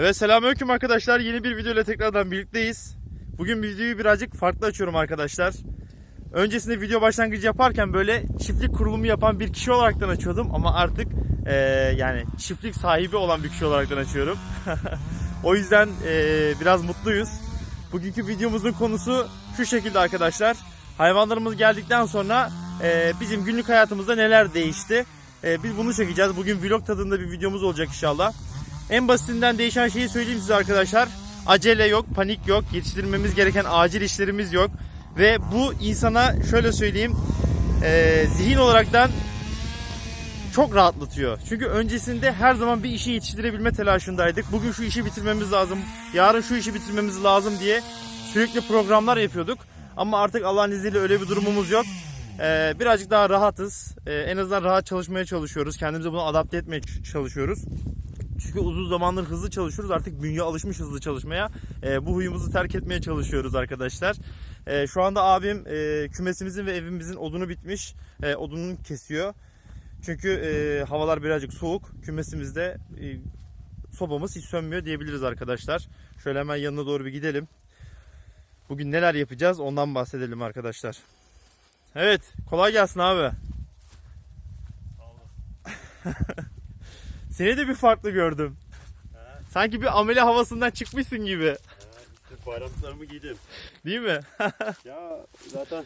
Evet selamünaleyküm arkadaşlar. Yeni bir video ile tekrardan birlikteyiz. Bugün videoyu birazcık farklı açıyorum arkadaşlar. Öncesinde video başlangıcı yaparken böyle çiftlik kurulumu yapan bir kişi olaraktan açıyordum ama artık eee, yani çiftlik sahibi olan bir kişi olaraktan açıyorum. o yüzden eee, biraz mutluyuz. Bugünkü videomuzun konusu şu şekilde arkadaşlar. Hayvanlarımız geldikten sonra eee, bizim günlük hayatımızda neler değişti? Eee, biz bunu çekeceğiz. Bugün vlog tadında bir videomuz olacak inşallah. En basitinden değişen şeyi söyleyeyim size arkadaşlar. Acele yok, panik yok, yetiştirmemiz gereken acil işlerimiz yok. Ve bu insana şöyle söyleyeyim, eee, zihin olaraktan çok rahatlatıyor. Çünkü öncesinde her zaman bir işi yetiştirebilme telaşındaydık. Bugün şu işi bitirmemiz lazım, yarın şu işi bitirmemiz lazım diye sürekli programlar yapıyorduk. Ama artık Allah'ın izniyle öyle bir durumumuz yok. Eee, birazcık daha rahatız. Eee, en azından rahat çalışmaya çalışıyoruz. Kendimize bunu adapte etmeye çalışıyoruz. Çünkü uzun zamandır hızlı çalışıyoruz. Artık bünye alışmış hızlı çalışmaya. Ee, bu huyumuzu terk etmeye çalışıyoruz arkadaşlar. Ee, şu anda abim e, kümesimizin ve evimizin odunu bitmiş. E, odununu kesiyor. Çünkü e, havalar birazcık soğuk. Kümesimizde e, sobamız hiç sönmüyor diyebiliriz arkadaşlar. Şöyle hemen yanına doğru bir gidelim. Bugün neler yapacağız ondan bahsedelim arkadaşlar. Evet kolay gelsin abi. Seni de bir farklı gördüm. Sanki bir amele havasından çıkmışsın gibi. Bayramlarımı giydim. Değil mi? Ya zaten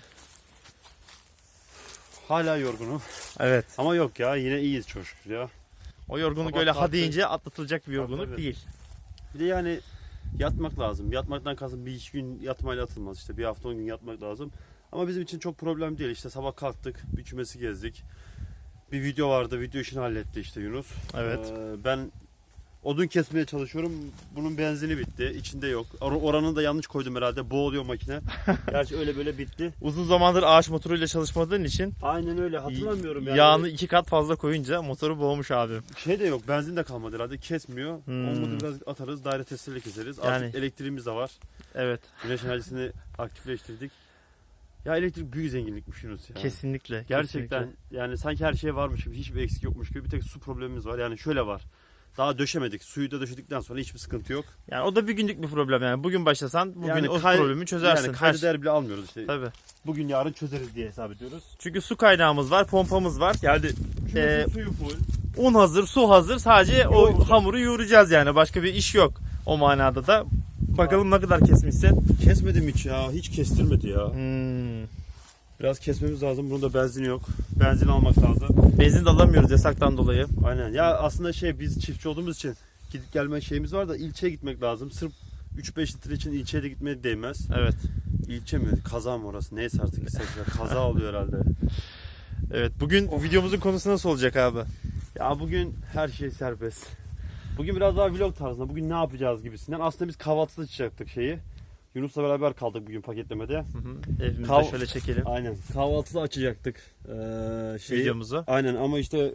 hala yorgunum. evet. Ama yok ya yine iyiyiz çok şükür ya. O yorgunluk Sabah öyle ha deyince atlatılacak bir yorgunluk tabii. değil. Bir de yani yatmak lazım. Yatmaktan kastım bir iki gün yatmayla atılmaz. İşte bir hafta on gün yatmak lazım. Ama bizim için çok problem değil. İşte sabah kalktık, bir kümesi gezdik. Bir video vardı, video işini halletti işte Yunus. Evet. Ee, ben odun kesmeye çalışıyorum. Bunun benzini bitti. İçinde yok. Or- Oranını da yanlış koydum herhalde. Boğuluyor makine. Gerçi öyle böyle bitti. Uzun zamandır ağaç motoruyla çalışmadığın için Aynen öyle. Hatırlamıyorum yani. yağını iki kat fazla koyunca motoru boğmuş abim. Şey de yok. Benzin de kalmadı herhalde. Kesmiyor. Hmm. Olmadı biraz atarız. Daire testiyle keseriz. Yani- Artık elektriğimiz de var. Evet. Güneş enerjisini aktifleştirdik. Ya elektrik büyük zenginlikmiş Yunus ya. Kesinlikle. Gerçekten kesinlikle. yani sanki her şey varmış gibi hiçbir eksik yokmuş gibi bir tek su problemimiz var. Yani şöyle var. Daha döşemedik. Suyu da döşedikten sonra hiçbir sıkıntı yok. Yani o da bir günlük bir problem yani. Bugün başlasan bugün Yani o kay- problemi çözersin. Yani kaydı şey- bile almıyoruz işte. Tabii. Bugün yarın çözeriz diye hesap ediyoruz. Çünkü su kaynağımız var, pompamız var. Yani Ee, suyu full. un hazır, su hazır. Sadece o Yoğuracağız. hamuru yoğuracağız yani. Başka bir iş yok o manada da. Bakalım ne kadar kesmişsin. Kesmedim hiç ya. Hiç kestirmedi ya. Hmm. Biraz kesmemiz lazım. Bunun da benzini yok. Benzin almak lazım. Benzin de alamıyoruz yasaktan dolayı. Aynen. Ya aslında şey biz çiftçi olduğumuz için gidip gelme şeyimiz var da ilçeye gitmek lazım. Sırf 3-5 litre için ilçeye de gitmeye değmez. Evet. İlçe mi? Kaza mı orası? Neyse artık ya. Kaza oluyor herhalde. Evet. Bugün videomuzun konusu nasıl olacak abi? Ya bugün her şey serbest. Bugün biraz daha vlog tarzında. Bugün ne yapacağız gibisinden. Aslında biz kahvaltıda çıkacaktık şeyi. Yunus'la beraber kaldık bugün paketlemede. Hı hı. Evimizde Kav- şöyle çekelim Aynen. Kahvaltıda açacaktık. Ee, şeyi. videomuzu. Aynen ama işte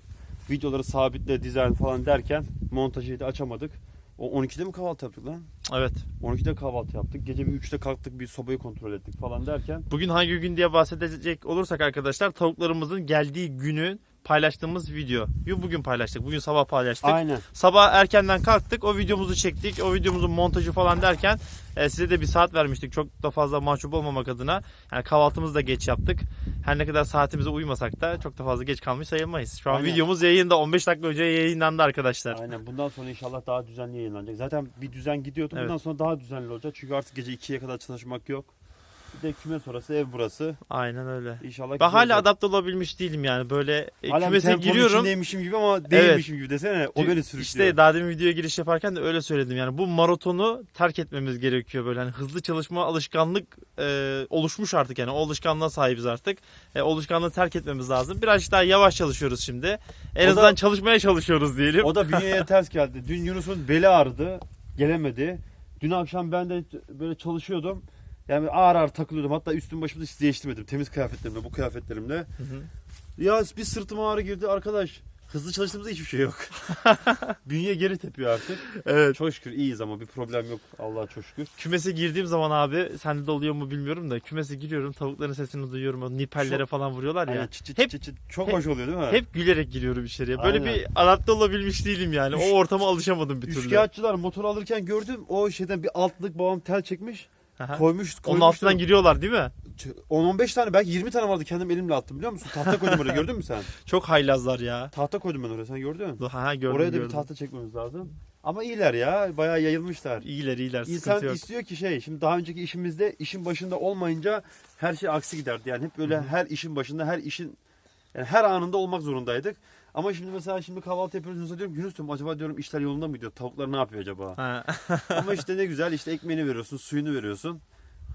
videoları sabitle, dizayn falan derken montajı da açamadık. O 12'de mi kahvaltı yaptık lan? Evet. 12'de kahvaltı yaptık. Gece bir 3'te kalktık bir sobayı kontrol ettik falan derken. Bugün hangi gün diye bahsedecek olursak arkadaşlar tavuklarımızın geldiği günü paylaştığımız video. Bugün paylaştık. Bugün sabah paylaştık. Aynen. Sabah erkenden kalktık. O videomuzu çektik. O videomuzun montajı falan derken e, size de bir saat vermiştik. Çok da fazla mahcup olmamak adına. Yani kahvaltımızı da geç yaptık. Her ne kadar saatimize uymasak da çok da fazla geç kalmış sayılmayız. Şu an Aynen. videomuz yayında 15 dakika önce yayınlandı arkadaşlar. Aynen. Bundan sonra inşallah daha düzenli yayınlanacak. Zaten bir düzen gidiyordu. Evet. Bundan sonra daha düzenli olacak. Çünkü artık gece 2'ye kadar çalışmak yok. Bir de küme sonrası ev burası. Aynen öyle. İnşallah Ben güzel hala olacak. adapte olabilmiş değilim yani. Böyle e, Hala bir kümese temponun giriyorum. içindeymişim gibi ama değilmişim gibi desene. O beni sürüklüyor. İşte daha demin videoya giriş yaparken de öyle söyledim. Yani bu maratonu terk etmemiz gerekiyor böyle. Hani hızlı çalışma alışkanlık e, oluşmuş artık yani. O alışkanlığa sahibiz artık. E, alışkanlığı terk etmemiz lazım. Birazcık daha yavaş çalışıyoruz şimdi. En O da- azından çalışmaya çalışıyoruz diyelim. O da bünyeye ters geldi. Dün Yunus'un beli ağrıdı. Gelemedi. Dün akşam ben de böyle çalışıyordum. Yani ağır ağır takılıyordum. Hatta üstüm başımı hiç değiştirmedim. Temiz kıyafetlerimle, bu kıyafetlerimle. Hı hı. Ya bir sırtıma ağrı girdi arkadaş. Hızlı çalıştığımızda hiçbir şey yok. Bünye geri tepiyor artık. Evet. Çok şükür iyiyiz ama bir problem yok Allah'a çok şükür. Kümese girdiğim zaman abi sende de oluyor mu bilmiyorum da kümese giriyorum tavukların sesini duyuyorum. O nipellere Çok- falan vuruyorlar ya. Aynen çıt çıt Hep- çıt çıt. Çok hep- hoş oluyor değil mi? Hep gülerek giriyorum içeriye. Böyle Aynen. bir adapte olabilmiş değilim yani. Üç- o ortama alışamadım bir türlü. Üçkağıtçılar motor alırken gördüm o şeyden bir altlık babam tel çekmiş Aha. koymuş Onun koymuştu. altından giriyorlar değil mi? 10-15 tane belki 20 tane vardı kendim elimle attım biliyor musun? Tahta koydum oraya gördün mü sen? Çok haylazlar ya. Tahta koydum ben oraya sen gördün mü? Ha gördüm oraya da gördüm. bir tahta çekmemiz lazım. Ama iyiler ya bayağı yayılmışlar. İyiler iyiler İnsan yok. istiyor ki şey şimdi daha önceki işimizde işin başında olmayınca her şey aksi giderdi. Yani hep böyle her işin başında her işin yani her anında olmak zorundaydık. Ama şimdi mesela şimdi kahvaltı yapıyoruz Yunus'a diyorum ki Yunus diyorum acaba diyorum işler yolunda mı gidiyor? Tavuklar ne yapıyor acaba? Ha. Ama işte ne güzel işte ekmeğini veriyorsun, suyunu veriyorsun.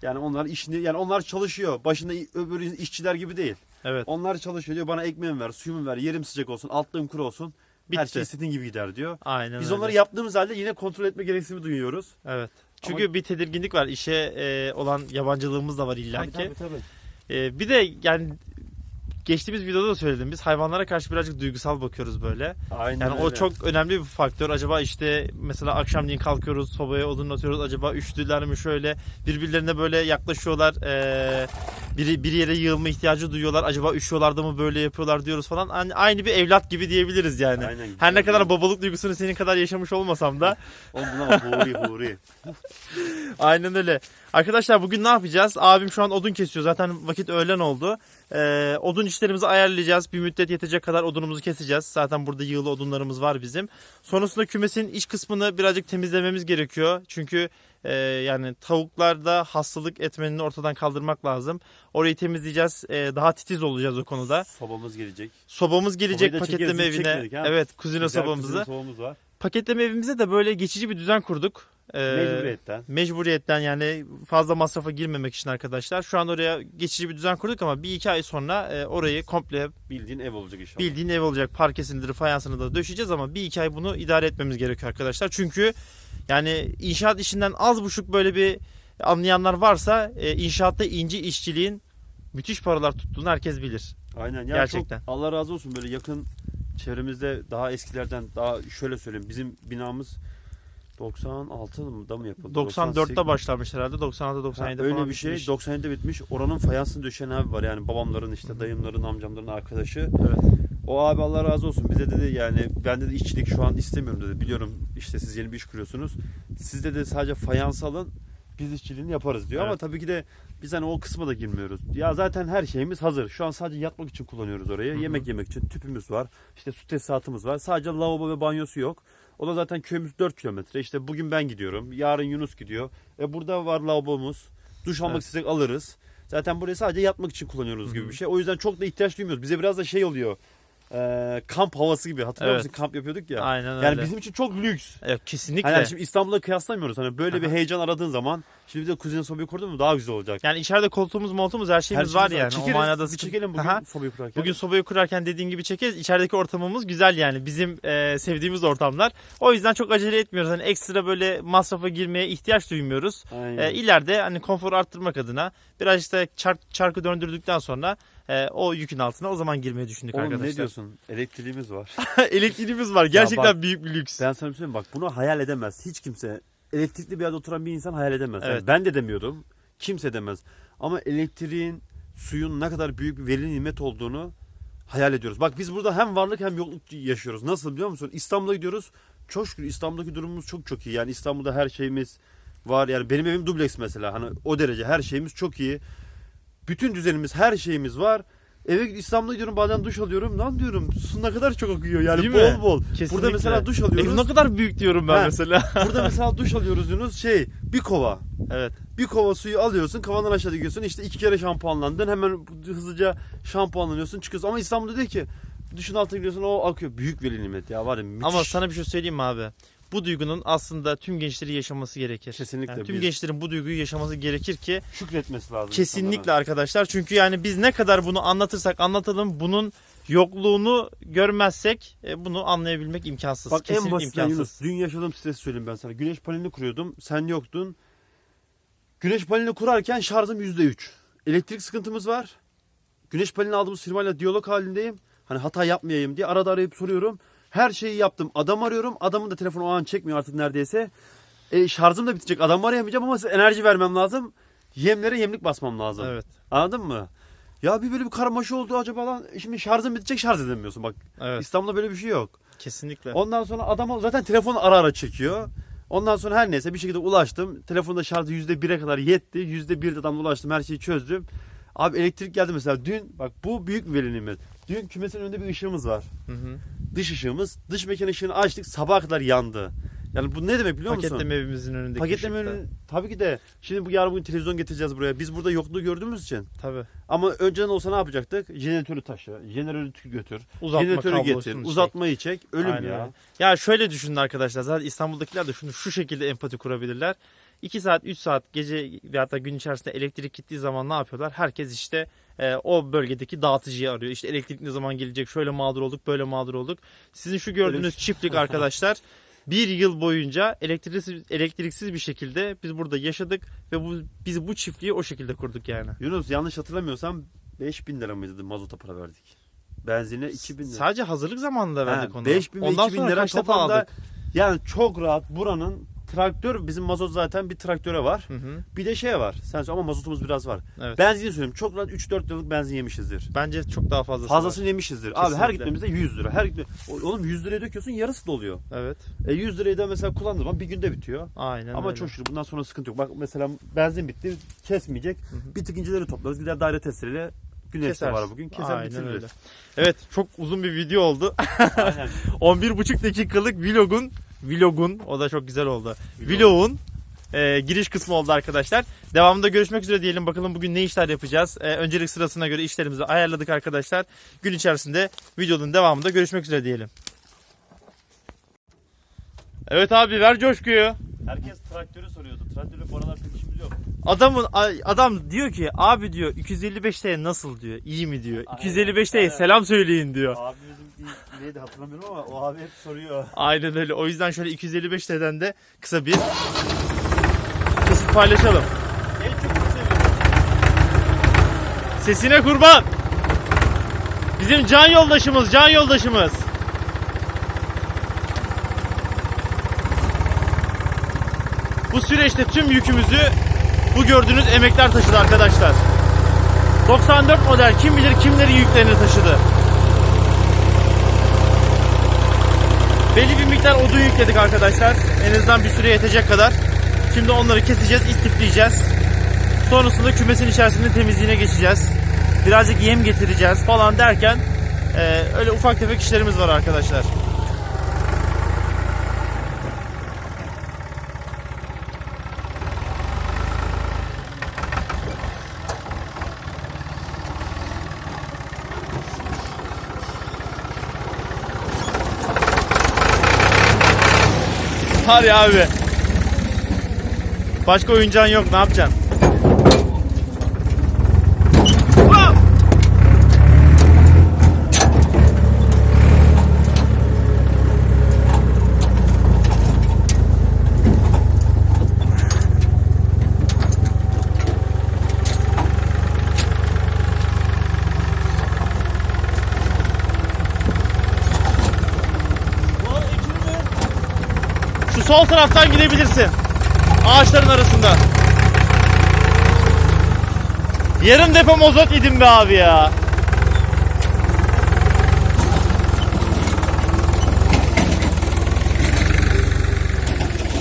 Yani onlar işini yani onlar çalışıyor. Başında öbür işçiler gibi değil. evet. Onlar çalışıyor diyor bana ekmeğimi ver, suyumu ver, yerim sıcak olsun, altlığım kuru olsun. Her Bitti. şey istediğin gibi gider diyor. Aynen Biz öyle. onları yaptığımız halde yine kontrol etme gereksinimi duyuyoruz. Evet. Çünkü bir tedirginlik var. İşe e, olan yabancılığımız da var illaki. Tabii, tabii, tabii. E, bir de yani geçtiğimiz videoda da söyledim. Biz hayvanlara karşı birazcık duygusal bakıyoruz böyle. Aynen Yani o öyle. çok önemli bir faktör. Acaba işte mesela akşamleyin kalkıyoruz, sobaya odun atıyoruz. Acaba üşüdüler mi şöyle birbirlerine böyle yaklaşıyorlar. Ee, biri bir yere yığılma ihtiyacı duyuyorlar. Acaba üşüyorlar da mı böyle yapıyorlar diyoruz falan. Hani aynı bir evlat gibi diyebiliriz yani. Aynen. Her ne kadar babalık duygusunu senin kadar yaşamış olmasam da Oğlum bunlar huri huri. Aynen öyle. Arkadaşlar bugün ne yapacağız? Abim şu an odun kesiyor. Zaten vakit öğlen oldu. Ee, odun işlerimizi ayarlayacağız. Bir müddet yetecek kadar odunumuzu keseceğiz. Zaten burada yığılı odunlarımız var bizim. Sonrasında kümesin iç kısmını birazcık temizlememiz gerekiyor. Çünkü e, yani tavuklarda hastalık etmenini ortadan kaldırmak lazım. Orayı temizleyeceğiz. E, daha titiz olacağız o konuda. Sobamız gelecek. Sobamız gelecek Sobayı da paketleme çekeriz, evine. çekmedik ha. Evet, kuzine Güzel sobamızı. kızıl sobamız var. Paketleme evimize de böyle geçici bir düzen kurduk. Ee, Mecburiyetten. Mecburiyetten yani fazla masrafa girmemek için arkadaşlar. Şu an oraya geçici bir düzen kurduk ama bir iki ay sonra e, orayı komple Bildiğin ev olacak inşallah. bildiğin ev olacak. Parkesinidir, fayansını da döşeyeceğiz ama bir iki ay bunu idare etmemiz gerekiyor arkadaşlar. Çünkü yani inşaat işinden az buçuk böyle bir anlayanlar varsa e, inşaatta ince işçiliğin müthiş paralar tuttuğunu herkes bilir. Aynen. Ya Gerçekten. Çok, Allah razı olsun böyle yakın çevremizde daha eskilerden daha şöyle söyleyeyim bizim binamız 96'da mı yapıldı? 94'te 98 başlamış herhalde. 96 Ha, 97'de öyle falan bir şey. bitmiş. 97'de bitmiş. Oranın fayansını döşeyen abi var. Yani babamların işte dayımların, amcamların arkadaşı. Evet. O abi Allah razı olsun. Bize dedi yani ben dedi işçilik şu an istemiyorum dedi. Biliyorum işte siz yeni bir iş kuruyorsunuz. Siz de sadece fayans alın. Biz işçiliğini yaparız diyor. Ama Evet. tabii ki de biz hani o kısma da girmiyoruz. Ya zaten her şeyimiz hazır. Şu an sadece yatmak için kullanıyoruz orayı. Hı hı. Yemek yemek için tüpümüz var. İşte su tesisatımız var. Sadece lavabo ve banyosu yok. O da zaten köyümüz 4 kilometre. İşte bugün ben gidiyorum. Yarın Yunus gidiyor. E burada var lavabomuz. Duş almak Evet. istesek alırız. Zaten burayı sadece yatmak için kullanıyoruz Hı gibi bir şey. O yüzden çok da ihtiyaç duymuyoruz. Bize biraz da şey oluyor. E, kamp havası gibi. Hatırlıyor Evet. musun? Kamp yapıyorduk ya. Aynen Yani öyle. bizim için çok lüks. Evet, kesinlikle. Hani şimdi İstanbul'la kıyaslamıyoruz. Hani böyle bir Aha. heyecan aradığın zaman şimdi bir de kuzine sobayı kurdun mu daha güzel olacak. Yani içeride koltuğumuz, montumuz her şeyimiz var yani. Çekeriz, o manada bir sıkıntı- çekelim bugün Aha. sobayı kurarken. Bugün sobayı kurarken dediğin gibi çekeriz. İçerideki ortamımız güzel yani. Bizim e, sevdiğimiz ortamlar. O yüzden çok acele etmiyoruz. Hani ekstra böyle masrafa girmeye ihtiyaç duymuyoruz. Aynen. E, ileride hani konforu arttırmak adına biraz işte çark, çarkı döndürdükten sonra e, o yükün altına o zaman girmeyi düşündük Oğlum arkadaşlar. ne diyorsun? Elektriğimiz var. Elektriğimiz var. Gerçekten bak, büyük bir lüks. ben sana bir şey söyleyeyim bak bunu hayal edemez. Hiç kimse elektrikli bir yerde oturan bir insan hayal edemez. Yani Evet. ben de demiyordum. Kimse demez. Ama elektriğin, suyun ne kadar büyük bir veri nimet olduğunu hayal ediyoruz. Bak biz burada hem varlık hem yokluk yaşıyoruz. Nasıl biliyor musun? İstanbul'a gidiyoruz. Çok şükür İstanbul'daki durumumuz çok çok iyi. Yani İstanbul'da her şeyimiz var. Yani benim evim dubleks mesela. Hani o derece her şeyimiz çok iyi. Bütün düzenimiz, her şeyimiz var. Eve İstanbul'a gidiyorum bazen duş alıyorum. Lan diyorum su ne kadar çok akıyor yani Değil bol mi? bol. Kesinlikle. Burada mesela duş alıyoruz. Ev ne kadar büyük diyorum ben Ha. mesela. Burada mesela duş alıyoruz Yunus şey bir kova. evet. Bir kova suyu alıyorsun kavadan aşağı dikiyorsun işte iki kere şampuanlandın hemen hızlıca şampuanlanıyorsun çıkıyorsun ama İstanbul'da değil ki duşun altına giriyorsun o akıyor büyük veli nimet ya var ya müthiş. Ama sana bir şey söyleyeyim mi abi? Bu duygunun aslında tüm gençleri yaşaması gerekir. Kesinlikle Yani tüm biz- gençlerin bu duyguyu yaşaması gerekir ki şükretmesi lazım. kesinlikle insanlara. arkadaşlar. Çünkü yani biz ne kadar bunu anlatırsak anlatalım bunun yokluğunu görmezsek e, bunu anlayabilmek imkansız. Bak en Kesinlikle basitinden imkansız. Yunus dün yaşadığım stresi söyleyeyim ben sana. Güneş panelini kuruyordum sen yoktun. Güneş panelini kurarken şarjım %3. Elektrik sıkıntımız var. Güneş panelini aldığımız firmayla diyalog halindeyim. Hani hata yapmayayım diye arada arayıp soruyorum. Her şeyi yaptım. Adam arıyorum. Adamın da telefonu o an çekmiyor artık neredeyse. E, şarjım da bitecek. Adamı arayamayacağım ama size enerji vermem lazım. Yemlere yemlik basmam lazım. Evet. Anladın mı? Ya bir böyle bir karmaşa oldu acaba lan. Şimdi şarjım bitecek şarj edemiyorsun bak. Evet. İstanbul'da böyle bir şey yok. Kesinlikle. Ondan sonra adam zaten telefonu ara ara çekiyor. Ondan sonra her neyse bir şekilde ulaştım. Telefonda şarjı yüzde bire kadar yetti. Yüzde birde adamla ulaştım. Her şeyi çözdüm. Abi elektrik geldi mesela. Dün bak bu büyük bir nimet. Dün kümesin önünde bir ışığımız var. Hı hı. Dış ışığımız. Dış mekan ışığını açtık. Sabaha kadar yandı. Yani bu ne demek biliyor musun? Paketleme evimizin önündeki Paketleme ışıkta. önü- tabii ki de. Şimdi bu yarın bugün televizyon getireceğiz buraya. Biz burada yokluğu gördüğümüz için. Tabii. Ama önceden olsa ne yapacaktık? Jeneratörü taşı, jeneratörü götür, Uzatma jeneratörü getir, çek. uzatmayı çek. Ölüm Aynen ya. Ya şöyle düşünün arkadaşlar. Zaten İstanbul'dakiler de şunu şu şekilde empati kurabilirler. 2 saat 3 saat gece veyahut da gün içerisinde elektrik gittiği zaman ne yapıyorlar? Herkes işte e, o bölgedeki dağıtıcıyı arıyor. İşte elektrik ne zaman gelecek? Şöyle mağdur olduk, böyle mağdur olduk. Sizin şu gördüğünüz Öyle- çiftlik arkadaşlar bir yıl boyunca elektriksiz, elektriksiz bir şekilde biz burada yaşadık ve bu biz bu çiftliği o şekilde kurduk yani. Yunus yanlış hatırlamıyorsam 5000 lira mıydı mazota para verdik. Benzine 2000 lira. Sadece hazırlık zamanında verdik Ha, onu. 5000 ve Ondan 2000 sonra lira kaç defa aldık? yani çok rahat buranın traktör bizim mazot zaten bir traktöre var. Hı hı. Bir de şey var. Sen ama mazotumuz biraz var. Evet. Benzini söyleyeyim. Çok rahat 3-4 liralık benzin yemişizdir. Bence çok daha fazlası Fazlasını yemişizdir. Abi her Kesinlikle. gitmemizde 100 lira. Her gitme... Oğlum 100 liraya döküyorsun yarısı doluyor. var. Evet. E 100 lirayı da mesela kullandığın zaman bir günde bitiyor. Aynen Ama öyle. çok şükür bundan sonra sıkıntı yok. Bak mesela benzin bitti kesmeyecek. hı. Bir tık incileri toplarız. Gider daire testereyle güneş de var bugün. Keser Aynen bitiririz. öyle. Evet çok uzun bir video oldu. Aynen. 11,5 dakikalık vlogun vlogun o da çok güzel oldu. Vlog. Vlogun e, giriş kısmı oldu arkadaşlar. Devamında görüşmek üzere diyelim. Bakalım bugün ne işler yapacağız. E, öncelik sırasına göre işlerimizi ayarladık arkadaşlar. Gün içerisinde videonun devamında görüşmek üzere diyelim. Evet abi ver coşkuyu. Herkes traktörü soruyordu. Traktörle bu aralar pek işimiz yok. Adamın adam diyor ki abi diyor 255 TL nasıl diyor iyi mi diyor Aynen, 255 TL aynen. selam söyleyin diyor. Abimizin bir- neydi hatırlamıyorum ama o abi hep soruyor. Aynen öyle o yüzden şöyle 255 TL'den de kısa bir kesit paylaşalım. En çok seviyorum. Sesine kurban. Bizim can yoldaşımız can yoldaşımız. Bu süreçte tüm yükümüzü bu gördüğünüz emekler taşıdı arkadaşlar. 94 model kim bilir kimlerin yüklerini taşıdı. Belli bir miktar odun yükledik arkadaşlar. En azından bir süre yetecek kadar. Şimdi onları keseceğiz, istifleyeceğiz. Sonrasında kümesin içerisinde temizliğine geçeceğiz. Birazcık yem getireceğiz falan derken e, öyle ufak tefek işlerimiz var arkadaşlar. Var ya abi. Başka oyuncağın yok ne yapacaksın? Wow! Şu sol taraftan gidebilirsin. Ağaçların arasında. Yarım depo mozot yedim be abi ya.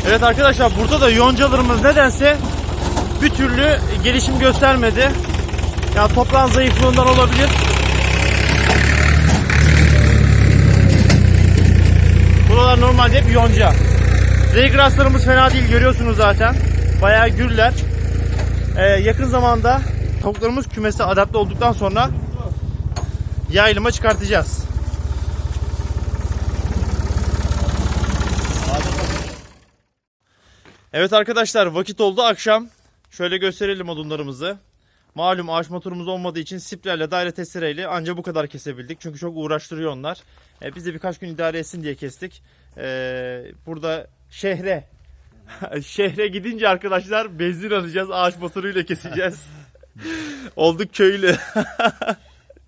Evet arkadaşlar burada da yoncalarımız nedense bir türlü gelişim göstermedi. Ya toprağın zayıflığından olabilir. Buralar normalde hep yonca. Raygrasslarımız fena değil görüyorsunuz zaten. Bayağı gürler. Ee, yakın zamanda tavuklarımız kümese adapte olduktan sonra yayılıma çıkartacağız. Evet arkadaşlar vakit oldu akşam. Şöyle gösterelim odunlarımızı. Malum ağaç motorumuz olmadığı için siplerle daire testereyle ancak bu kadar kesebildik. Çünkü çok uğraştırıyor onlar. Ee, biz de birkaç gün idare etsin diye kestik. Ee, burada şehre şehre gidince arkadaşlar benzin alacağız. Ağaç motoruyla keseceğiz. Olduk köylü.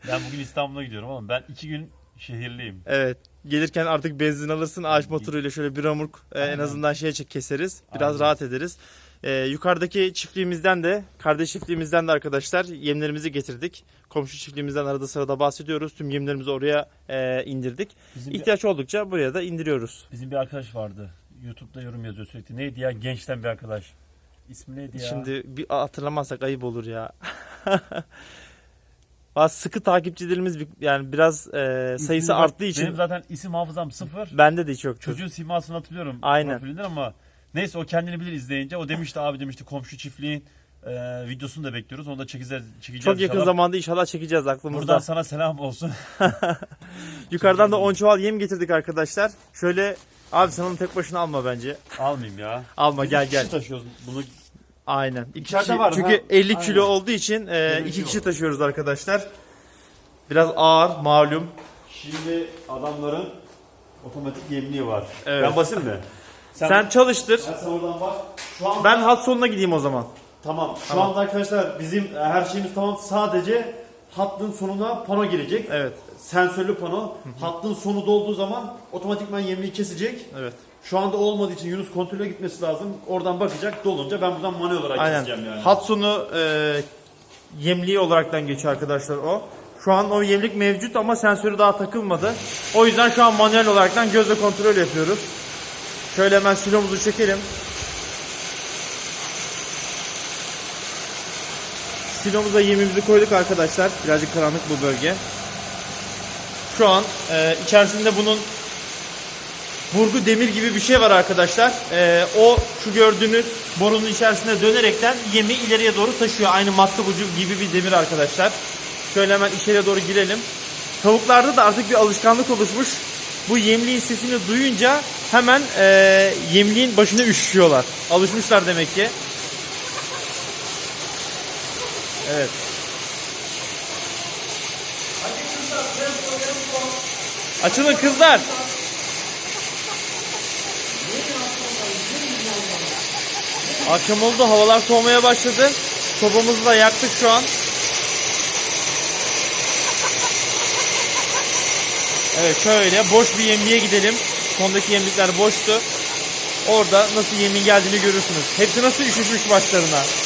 Ben bugün İstanbul'a gidiyorum ama ben iki gün şehirliyim. Evet. Gelirken artık benzin alırsın ağaç motoruyla şöyle bir amurk e, en azından şeye çek keseriz. Biraz Aynen. rahat ederiz. E, yukarıdaki çiftliğimizden de kardeş çiftliğimizden de arkadaşlar yemlerimizi getirdik. Komşu çiftliğimizden arada sırada bahsediyoruz. Tüm yemlerimizi oraya e, indirdik. Bizim bir, İhtiyaç oldukça buraya da indiriyoruz. bizim bir arkadaş vardı. YouTube'da yorum yazıyor sürekli. Neydi ya? Gençten bir arkadaş. İsmi neydi ya? Şimdi bir hatırlamazsak ayıp olur ya. Bazı sıkı takipçilerimiz bir- yani biraz e, İsmini sayısı bak- arttığı için Benim zaten isim hafızam sıfır. bende de hiç yok. Çocuğun simasını hatırlıyorum Aynen. profilinden ama neyse o kendini bilir izleyince. O demişti abi demişti komşu çiftliğin e, videosunu da bekliyoruz. Onu da çekeceğiz. çekeceğiz Çok yakın inşallah. zamanda inşallah çekeceğiz aklımızda. Buradan sana selam olsun. Yukarıdan da 10 çuval yem getirdik arkadaşlar. Şöyle abi sen onu tek başına alma bence. Almayayım ya. Alma Biz gel iki gel. kişi taşıyoruz bunu. Aynen. İki İçeride kişi- var, çünkü ha? 50 Aynen. kilo olduğu için e, iki kişi taşıyoruz arkadaşlar. Biraz ağır malum. Şimdi adamların otomatik yemliği var. Evet. Ben basayım mı? Sen, çalıştır. sen, sen oradan bak. Şu an Ben hat sonuna gideyim o zaman. tamam. Şu anda arkadaşlar bizim her şeyimiz tamam. Sadece hattın sonuna pano girecek. Evet. Sensörlü pano. Hattın sonu dolduğu zaman otomatikman yemliği kesecek. Evet. Şu anda olmadığı için Yunus kontrole gitmesi lazım. Oradan bakacak. Dolunca ben buradan manuel olarak Aynen. keseceğim yani. Hat sonu e, yemliği olaraktan geçiyor arkadaşlar o. Şu an o yemlik mevcut ama sensörü daha takılmadı. O yüzden şu an manuel olaraktan gözle kontrol yapıyoruz. Şöyle hemen silomuzu çekelim. Silomuza yemimizi koyduk arkadaşlar. Birazcık karanlık bu bölge. Şu an e, içerisinde bunun burgu demir gibi bir şey var arkadaşlar. Ee, o şu gördüğünüz borunun içerisine dönerekten yemi ileriye doğru taşıyor. Aynı matkap ucu gibi bir demir arkadaşlar. Şöyle hemen içeriye doğru girelim. Tavuklarda da artık bir alışkanlık oluşmuş. Bu yemliğin sesini duyunca hemen e, yemliğin başına üşüşüyorlar. Alışmışlar demek ki. Evet. Açılın kızlar. Akşam oldu havalar soğumaya başladı. Sobamızı da yaktık şu an. Evet şöyle boş bir yemliğe gidelim. Sondaki yemlikler boştu. Orada nasıl yemin geldiğini görürsünüz. Hepsi nasıl üşüşmüş başlarına.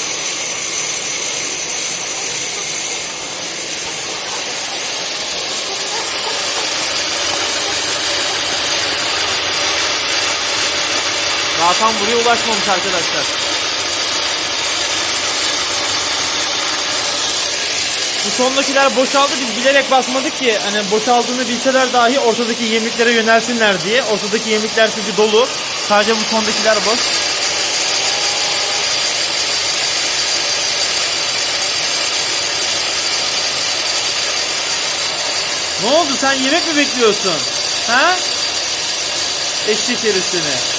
Daha tam buraya ulaşmamış arkadaşlar. Bu sondakiler boşaldı biz bilerek basmadık ki hani boşaldığını bilseler dahi ortadaki yemliklere yönelsinler diye. Ortadaki yemlikler çünkü dolu. Sadece bu sondakiler boş. Ne oldu sen yemek mi bekliyorsun? Ha? Eşek herif.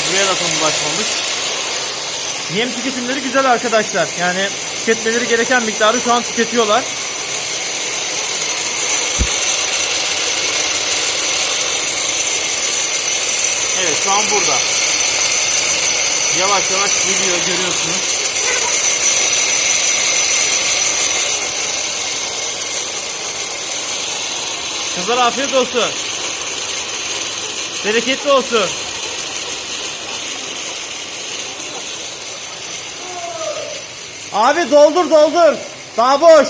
Daha buraya da tam ulaşmamış. Yem tüketimleri güzel arkadaşlar. Yani tüketmeleri gereken miktarı şu an tüketiyorlar. Evet şu an burada. Yavaş yavaş geliyor görüyorsunuz. Kızlar afiyet olsun. Bereketli olsun. Abi doldur doldur. Daha boş.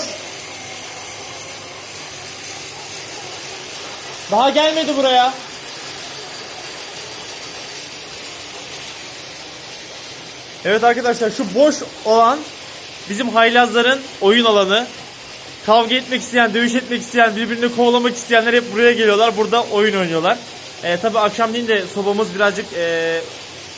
Daha gelmedi buraya. Evet arkadaşlar şu boş olan bizim haylazların oyun alanı. Kavga etmek isteyen, dövüş etmek isteyen, birbirini kovalamak isteyenler hep buraya geliyorlar. Burada oyun oynuyorlar. E, tabi akşamleyin de sobamız birazcık e,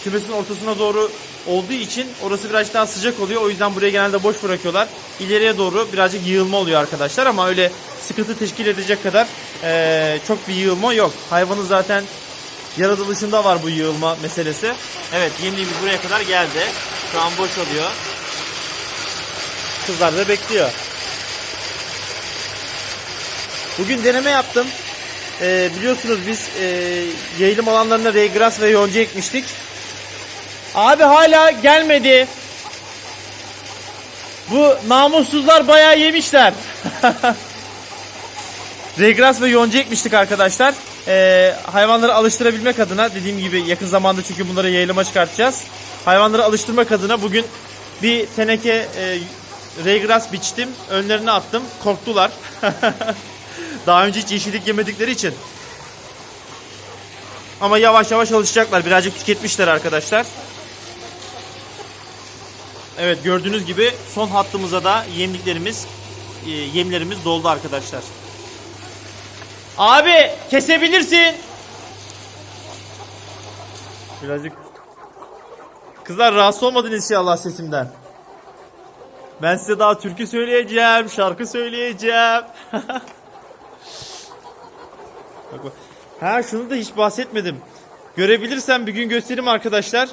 kümesin ortasına doğru olduğu için orası birazcık daha sıcak oluyor. O yüzden buraya genelde boş bırakıyorlar. İleriye doğru birazcık yığılma oluyor arkadaşlar ama öyle sıkıntı teşkil edecek kadar e, çok bir yığılma yok. Hayvanın zaten yaratılışında var bu yığılma meselesi. Evet yemliğimiz buraya kadar geldi. Şu an boş oluyor. Kızlar da bekliyor. Bugün deneme yaptım. e, biliyorsunuz biz e, yayılım alanlarına reygras ve yonca ekmiştik. Abi hala gelmedi. Bu namussuzlar bayağı yemişler. Regras ve yonca ekmiştik arkadaşlar. Ee, hayvanları alıştırabilmek adına dediğim gibi yakın zamanda çünkü bunları yayılıma çıkartacağız. Hayvanları alıştırmak adına bugün bir teneke e, regras biçtim. Önlerine attım. Korktular. Daha önce hiç yeşillik yemedikleri için. Ama yavaş yavaş alışacaklar. Birazcık tüketmişler arkadaşlar. Evet gördüğünüz gibi son hattımıza da yemliklerimiz, e, yemlerimiz doldu arkadaşlar. Abi kesebilirsin. Birazcık. Kızlar rahatsız olmadınız inşallah sesimden. Ben size daha türkü söyleyeceğim, şarkı söyleyeceğim. Ha şunu da hiç bahsetmedim. Görebilirsem bir gün göstereyim arkadaşlar.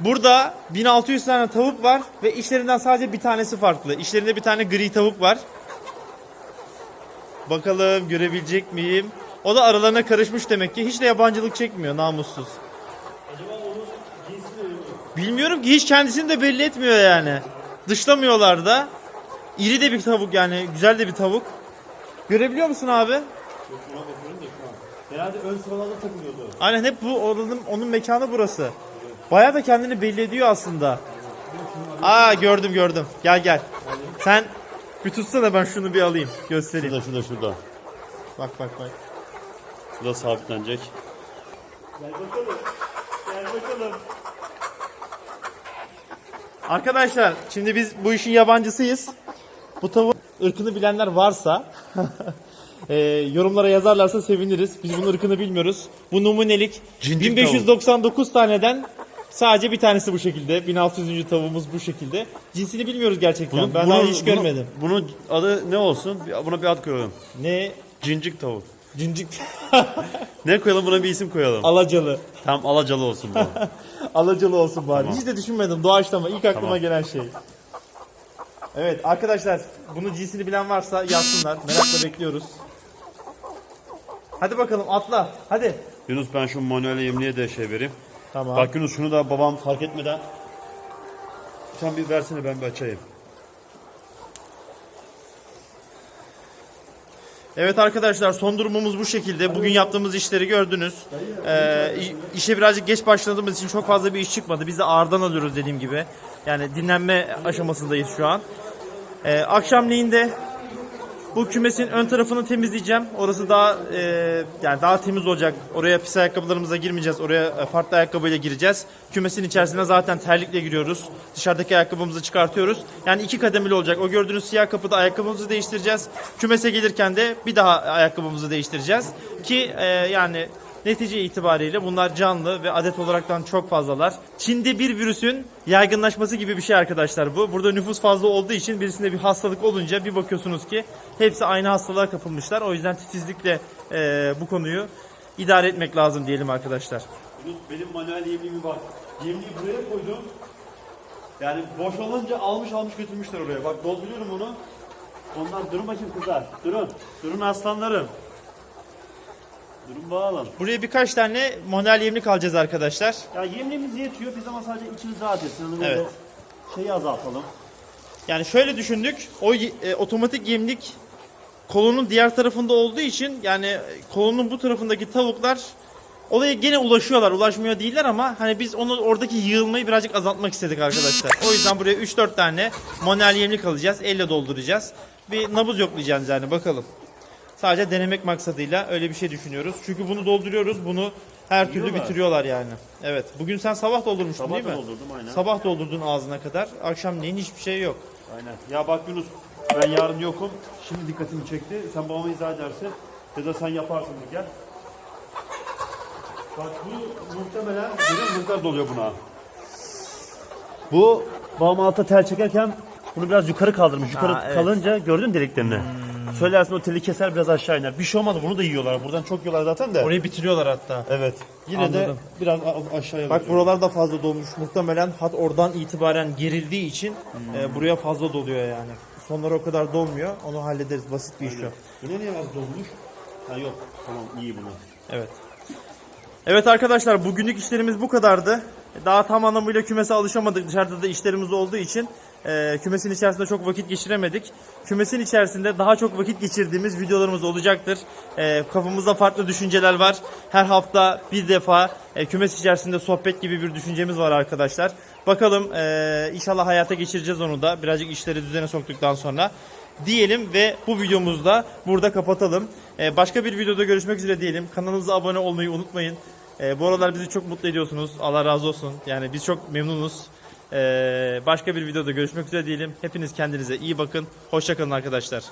Burada 1600 tane tavuk var ve işlerinden sadece bir tanesi farklı. İşlerinde bir tane gri tavuk var. Bakalım görebilecek miyim? O da aralarına karışmış demek ki. Hiç de yabancılık çekmiyor namussuz. Bilmiyorum ki hiç kendisini de belli etmiyor yani. Dışlamıyorlar da. İri de bir tavuk yani. Güzel de bir tavuk. Görebiliyor musun abi? Herhalde ön sıralarda takılıyordu. Aynen hep bu onun, onun mekanı burası. Bayağı da kendini belli ediyor aslında. Aa gördüm gördüm. Gel gel. Sen bir tutsana ben şunu bir alayım. Göstereyim. Şurada şurada şurada. Bak bak bak. Şurada sabitlenecek. Gel bakalım. Gel bakalım. Arkadaşlar şimdi biz bu işin yabancısıyız. Bu tavuk ırkını bilenler varsa e, yorumlara yazarlarsa seviniriz. Biz bunun ırkını bilmiyoruz. Bu numunelik Cincik 1599 taneden sadece bir tanesi bu şekilde. 1600. tavuğumuz bu şekilde. Cinsini bilmiyoruz gerçekten. ben daha hiç görmedim. Bunun adı ne olsun? Bir- Buna bir ad koyalım. Ne Cincik tavuk. cincik Ne koyalım buna bir isim koyalım. alacalı. Tam alacalı olsun bu. Alacalı olsun bari. Hiç de düşünmedim doğaçlama. İlk aklıma Tamam. gelen şey. Evet arkadaşlar bunun cinsini bilen varsa yazsınlar. Merakla bekliyoruz. Hadi bakalım atla. Hadi. Yunus ben şu manuel yemliğe de şey vereyim. Tamam. Bak Yunus şunu da babam fark etmeden sen bir versene ben bir açayım. Evet arkadaşlar son durumumuz bu şekilde. Bugün yaptığımız işleri gördünüz. Ee, iş- işe birazcık geç başladığımız için çok fazla bir iş çıkmadı. Biz de ağırdan alıyoruz dediğim gibi. Yani dinlenme aşamasındayız şu an. Ee, akşamleyin de bu kümesin ön tarafını temizleyeceğim. Orası daha e, yani daha temiz olacak. Oraya pis ayakkabılarımıza girmeyeceğiz. Oraya e, farklı ayakkabıyla gireceğiz. Kümesin içerisine zaten terlikle giriyoruz. Dışarıdaki ayakkabımızı çıkartıyoruz. Yani iki kademeli olacak. O gördüğünüz siyah kapıda ayakkabımızı değiştireceğiz. Kümese gelirken de bir daha ayakkabımızı değiştireceğiz. Ki e, yani Netice itibariyle bunlar canlı ve adet olaraktan çok fazlalar. Çin'de bir virüsün yaygınlaşması gibi bir şey arkadaşlar bu. Burada nüfus fazla olduğu için birisinde bir hastalık olunca bir bakıyorsunuz ki hepsi aynı hastalığa kapılmışlar. O yüzden titizlikle e, bu konuyu idare etmek lazım diyelim arkadaşlar. Benim manuel yemliğimi bak. Yemliği buraya koydum. Yani boş olunca almış almış götürmüşler oraya. Bak dolduruyorum onu. Onlar durun bakayım kızlar. Durun. Durun aslanlarım. Durun bağalım. Buraya birkaç tane manuel yemlik alacağız arkadaşlar. Ya yemliğimiz yetiyor. Biz ama sadece içimiz rahat etsin. Hani Evet. Şeyi azaltalım. Yani şöyle düşündük. O y- e, otomatik yemlik kolonun diğer tarafında olduğu için yani e, kolonun bu tarafındaki tavuklar olaya gene ulaşıyorlar. Ulaşmıyor değiller ama hani biz onu oradaki yığılmayı birazcık azaltmak istedik arkadaşlar. O yüzden buraya 3-4 tane manuel yemlik alacağız. Elle dolduracağız. Bir nabız yoklayacağız yani bakalım. Sadece denemek maksadıyla öyle bir şey düşünüyoruz. Çünkü bunu dolduruyoruz. Bunu her türlü Yiyorlar. bitiriyorlar yani. Evet. Bugün sen sabah doldurmuştun Sabah değil mi? doldurdum aynen. Sabah doldurdun ağzına kadar. Akşamleyin hiçbir şey yok. Aynen. Ya bak Yunus ben yarın yokum. Şimdi dikkatimi çekti. Sen babama izah edersin. Ya da sen yaparsın bir gel. Bak bu muhtemelen benim mızlar doluyor buna. Bu babam alta tel çekerken bunu biraz yukarı kaldırmış. Yukarı evet. kalınca gördün deliklerini. Söylersin o teli keser biraz aşağı iner. Bir şey olmadı bunu da yiyorlar. Buradan çok yiyorlar zaten de. Orayı bitiriyorlar hatta. Evet. Yine de Anladım. biraz a- aşağıya Bak bakıyorum. buralar da fazla dolmuş. Muhtemelen hat oradan itibaren gerildiği için e, buraya fazla doluyor yani. Sonları o kadar dolmuyor. Onu hallederiz. Basit bir iş o. Bu ne niye az dolmuş? Ha yok. Tamam iyi bunu. Evet. Evet arkadaşlar bugünlük işlerimiz bu kadardı. Daha tam anlamıyla kümese alışamadık. Dışarıda da işlerimiz olduğu için e, kümesin içerisinde çok vakit geçiremedik. Kümesin içerisinde daha çok vakit geçirdiğimiz videolarımız olacaktır. E, kafamızda farklı düşünceler var. Her hafta bir defa e, kümes içerisinde sohbet gibi bir düşüncemiz var arkadaşlar. Bakalım e, inşallah hayata geçireceğiz onu da. Birazcık işleri düzene soktuktan sonra diyelim ve bu videomuzu da burada kapatalım. Ee, başka bir videoda görüşmek üzere diyelim. Kanalımıza abone olmayı unutmayın. Ee, bu aralar bizi çok mutlu ediyorsunuz. Allah razı olsun. Yani biz çok memnunuz. Ee, başka bir videoda görüşmek üzere diyelim. Hepiniz kendinize iyi bakın. Hoşçakalın arkadaşlar.